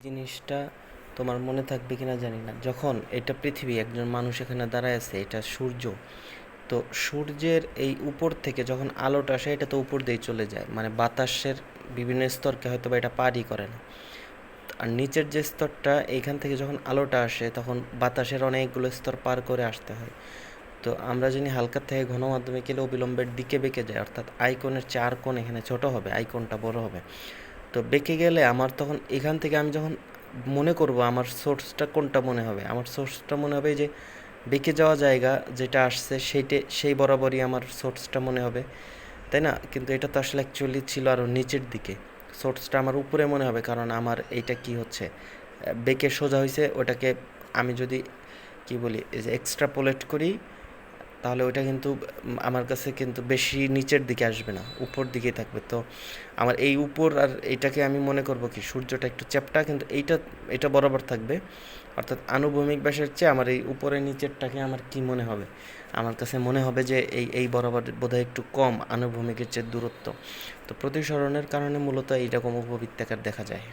জিনিসটা তোমার মনে থাকবে কিনা জানি না। যখন এটা পৃথিবী, একজন মানুষ এখানে দাঁড়ায় আছে, এটা সূর্য। তো সূর্যের এই উপর থেকে যখন আলোটা আসে, এটা তো উপর দিয়ে চলে যায়। মানে বাতাসের বিভিন্ন স্তরকে হয়তো বা এটা পারই করে না। আর নিচের যে স্তরটা, এইখান থেকে যখন আলোটা আসে, তখন বাতাসের অনেকগুলো স্তর পার করে আসতে হয়। তো আমরা জানি হালকার থেকে ঘন মাধ্যমে গেলে অবিলম্বের দিকে বেঁকে যায়, অর্থাৎ আইকনের চার কোণ এখানে ছোট হবে, আইকনটা বড় হবে। তো বেঁকে গেলে আমার তখন এখান থেকে আমি যখন মনে করব আমার সোর্সটা কোনটা মনে হবে, আমার সোর্সটা মনে হবে যে বেঁকে যাওয়া জায়গা যেটা আসছে সেইটে সেই বরাবরই আমার সোর্সটা মনে হবে, তাই না? কিন্তু এটা তো আসলে অ্যাকচুয়ালি ছিল আরও নিচের দিকে সোর্সটা আমার উপরে মনে হবে কারণ আমার এইটা কি হচ্ছে? বেঁকে সোজা হয়েছে ওটাকে আমি যদি কি বলি এক্সট্রাপোলেট করি তাহলে ওইটা কিন্তু আমার কাছে কিন্তু বেশি নিচের দিকে আসবে না, উপর দিকেই থাকবে। তো আমার এই উপর আর এটাকে আমি মনে করব কি, সূর্যটা একটু চ্যাপ্টা, কিন্তু এইটা, এটা বরাবর থাকবে। অর্থাৎ আনুভূমিক ব্যাসের চেয়ে আমার এই উপরে নিচেরটাকে আমার কি মনে হবে? আমার কাছে মনে হবে যে এই এই বরাবর বোধহয় একটু কম আনুভূমিকের চেয়ে দূরত্ব। তো প্রতিসরণের কারণে মূলত এইরকম উপবৃত্তাকার দেখা যায়।